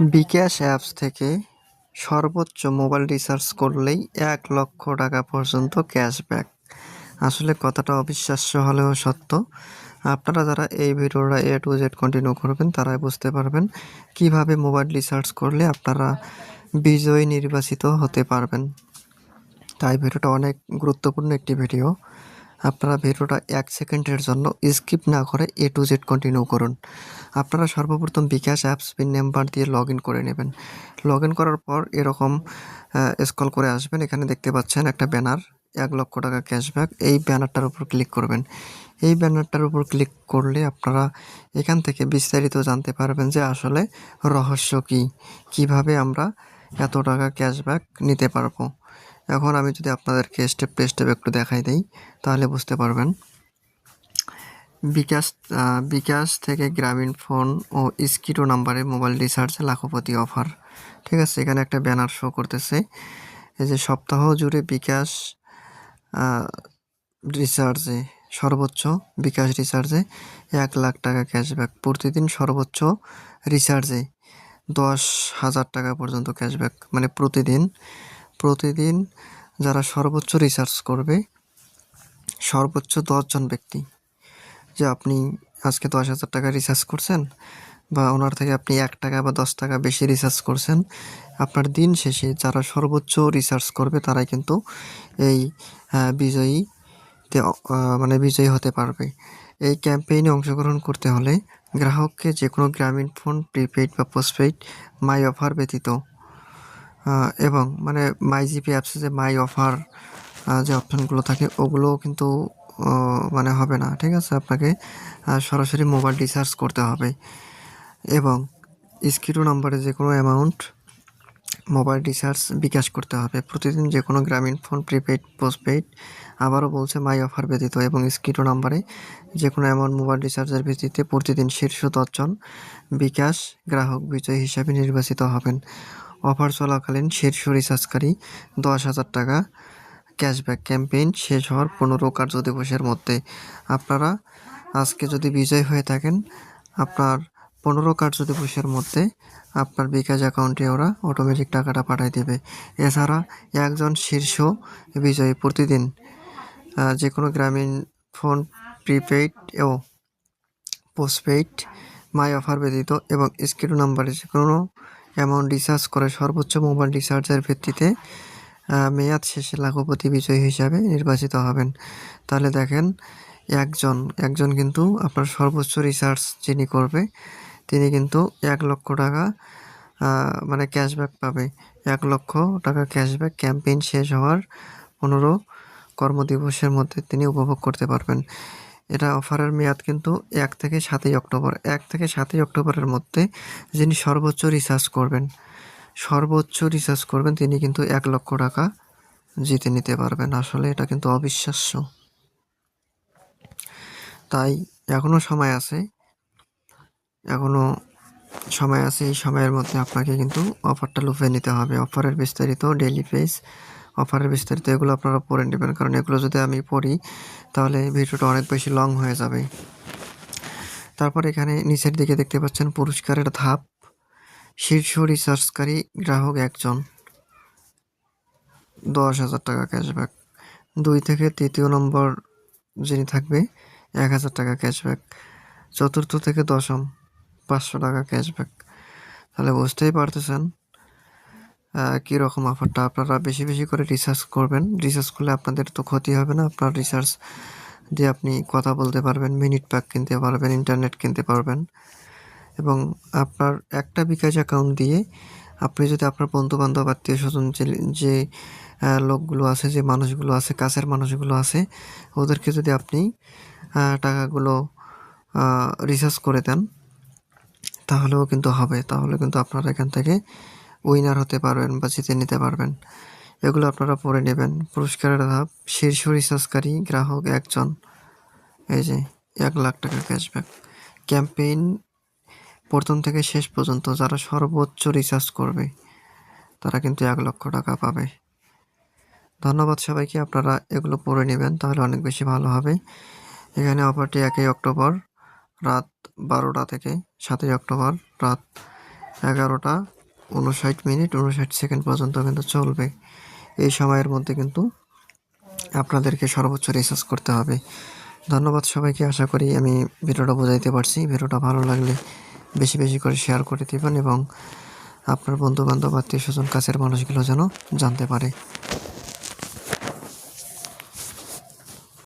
বিকাশ apps থেকে সর্বোচ্চ mobile recharge করলেই এক লক্ষ টাকা পর্যন্ত ক্যাশব্যাক। আসলে কথাটা অবিশ্বাস্য হলেও সত্য। আপনারা যারা এই ভিডিওটা এ টু জেড কন্টিনিউ করবেন, তারাই বুঝতে পারবেন কীভাবে মোবাইল রিচার্জ করলে আপনারা বিজয়ী নির্বাচিত হতে পারবেন। তাই ভিডিওটা অনেক গুরুত্বপূর্ণ একটি ভিডিও। আপনারা ভিডিওটা এক সেকেন্ডের জন্য স্কিপ না করে এ টু জেড কন্টিনিউ করুন। আপনারা সর্বপ্রথম বিকাশ অ্যাপস পিন নাম্বার দিয়ে লগ করে নেবেন। লগ করার পর এরকম স্কল করে আসবেন। এখানে দেখতে পাচ্ছেন একটা ব্যানার এক লক্ষ টাকা ক্যাশব্যাক এই ব্যানারটার উপর ক্লিক করবেন। এই ব্যানারটার উপর ক্লিক করলে আপনারা এখান থেকে বিস্তারিত জানতে পারবেন যে আসলে রহস্য কী? কীভাবে আমরা এত টাকা ক্যাশব্যাক নিতে পারব? এখন আমি যদি আপনাদেরকে স্টেপ বাই স্টেপ একটু দেখাই দিই, তাহলে বুঝতে পারবেন। বিকাশ বিকাশ থেকে গ্রামীণ ফোন ও স্কিটো নাম্বারে মোবাইল রিচার্জ লাখপতি অফার। ঠিক আছে, এখানে একটা ব্যানার শো করতেছে। এই যে সপ্তাহ জুড়ে বিকাশ রিচার্জে সর্বোচ্চ, বিকাশ রিচার্জে এক লাখ টাকা ক্যাশব্যাক। প্রতিদিন সর্বোচ্চ রিচার্জে দশ হাজার টাকা পর্যন্ত ক্যাশব্যাক। মানে প্রতিদিন প্রতিদিন যারা সর্বোচ্চ রিচার্জ করবে, সর্বোচ্চ দশজন ব্যক্তি যে আপনি আজকে দশ হাজার টাকা রিচার্জ করছেন বা ওনার থেকে আপনি এক টাকা বা দশ টাকা বেশি রিচার্জ করছেন, আপনার দিন শেষে যারা সর্বোচ্চ রিচার্জ করবে তারাই কিন্তু এই বিজয়ীতে মানে বিজয়ী হতে পারবে। এই ক্যাম্পেইনে অংশগ্রহণ করতে হলে গ্রাহককে যে কোনো গ্রামীণ ফোন প্রিপেইড বা পোস্টপেইড মাই অফার ব্যতীত এবং মানে মাই জিপি অ্যাপসে যে মাই অফার যে অপশানগুলো থাকে, ওগুলোও কিন্তু মানে হবে না, ঠিক আছে? আপনাকে সরাসরি মোবাইল রিচার্জ করতে হবে। এবং স্কিরো নাম্বারে যে কোনো অ্যামাউন্ট মোবাইল রিচার্জ বিকাশ করতে হবে। প্রতিদিন যে কোনো গ্রামীণ ফোন প্রিপেইড পোস্টপেইড আবারও বলছে মাই অফার ব্যতীত। এবং স্কিটো নাম্বারে যে কোনো অ্যামাউন্ট মোবাইল রিচার্জের ভিত্তিতে প্রতিদিন শীর্ষ দশজন বিকাশ গ্রাহক বিজয়ী হিসাবে নির্বাচিত হবেন। অফার চলাকালীন শীর্ষ রিচার্জকারী দশ হাজার টাকা। ক্যাশব্যাক ক্যাম্পেইন শেষ হওয়ার পনেরো কার্য দিবসের মধ্যে। আপনারা আজকে যদি বিজয় হয়ে থাকেন, আপনার পনেরো কার্য দিবসের মধ্যে আপনার বিকাশ অ্যাকাউন্টে ওরা অটোমেটিক টাকাটা পাঠিয়ে দেবে। এছাড়া একজন শীর্ষ বিজয়ী প্রতিদিন যে কোনো গ্রামীণ ফোন, প্রিপেইড ও পোস্টপেইড, মাই অফার ব্যতীত এবং স্ক্রিন নাম্বারে যে কোনো অ্যামাউন্ট রিচার্জ করে সর্বোচ্চ মোবাইল রিচার্জের ভিত্তিতে মেয়াদ শেষে লাখপতি বিজয়ী হিসাবে নির্বাচিত হবেন। তাহলে দেখেন, একজন একজন কিন্তু আপনার সর্বোচ্চ রিচার্জ যিনি করবে, তিনি কিন্তু এক লক্ষ টাকা মানে ক্যাশব্যাক পাবে। এক লক্ষ টাকা ক্যাশব্যাক ক্যাম্পেইন শেষ হওয়ার পনেরো কর্মদিবসের মধ্যে তিনি উপভোগ করতে পারবেন। এটা অফারের মেয়াদ কিন্তু এক থেকে সাতই অক্টোবর। এক থেকে সাতই অক্টোবরের মধ্যে যিনি সর্বোচ্চ রিচার্জ করবেন, সর্বোচ্চ রিচার্জ করবেন, তিনি কিন্তু এক লক্ষ টাকা জিতে নিতে পারবেন। আসলে এটা কিন্তু অবিশ্বাস্য। তাই এখনও সময় আছে এখনও সময় আছে, এই সময়ের মধ্যে আপনাকে কিন্তু অফারটা লুফে নিতে হবে। অফারের বিস্তারিত ডেলি পেজ অফারের বিস্তারিত এগুলো আপনারা পড়ে নেবেন। কারণ এগুলো যদি আমি পড়ি, তাহলে ভিডিওটা অনেক বেশি লং হয়ে যাবে। তারপর এখানে নিচের দিকে দেখতে পাচ্ছেন পুরস্কারের ধাপ। শীর্ষ রিসার্চকারী গ্রাহক একজন। দশ হাজার টাকা ক্যাশব্যাক দুই থেকে তৃতীয় নম্বর যিনি থাকবে, এক হাজার টাকা ক্যাশব্যাক চতুর্থ থেকে দশম, পাঁচশো টাকা ক্যাশব্যাক তাহলে বুঝতেই পারতেছেন কীরকম অফারটা আপনারা বেশি বেশি করে রিসার্চ করবেন। রিসার্চ করলে আপনাদের তো ক্ষতি হবে না। আপনার রিসার্চ দিয়ে আপনি কথা বলতে পারবেন মিনিট প্যাক কিনতে পারবেন ইন্টারনেট কিনতে পারবেন। এবং আপনার একটা বিকাশ অ্যাকাউন্ট দিয়ে আপনি যদি আপনার বন্ধু বান্ধব আত্মীয় স্বজন যে লোকগুলো আছে, যে মানুষগুলো আছে, কাছের মানুষগুলো আছে, ওদেরকে যদি আপনি টাকাগুলো রিসার্চ করে দেন, তাহলেও কিন্তু হবে। তাহলে কিন্তু আপনারা এখান থেকে উইনার হতে পারবেন বা জিতে নিতে পারবেন। এগুলো আপনারা পড়ে নেবেন। পুরস্কারের ধাপ শীর্ষ রিচার্জকারী গ্রাহক একজন। এই যে, এক লাখ টাকা ক্যাশব্যাক ক্যাম্পেইন প্রথম থেকে শেষ পর্যন্ত যারা সর্বোচ্চ রিচার্জ করবে, তারা কিন্তু এক লক্ষ টাকা পাবে। ধন্যবাদ সবাইকে। আপনারা এগুলো পড়ে নেবেন, তাহলে অনেক বেশি ভালো হবে। এখানে অফারটি একই অক্টোবর, রাত বারোটা থেকে সাতই অক্টোবর, রাত এগারোটা। উনষাট মিনিট, ঊনষাট সেকেন্ড পর্যন্ত কিন্তু চলবে। এই সময়ের মধ্যে কিন্তু আপনাদেরকে সর্বোচ্চ রিসার্চ করতে হবে। ধন্যবাদ সবাইকে, আশা করি আমি ভিডিওটা বোঝাইতে পারছি। ভিডিওটা ভালো লাগলে বেশি বেশি করে শেয়ার করে দেবেন এবং আপনার বন্ধুবান্ধব আত্মীয় স্বজন কাছের মানুষগুলো যেন জানতে পারে।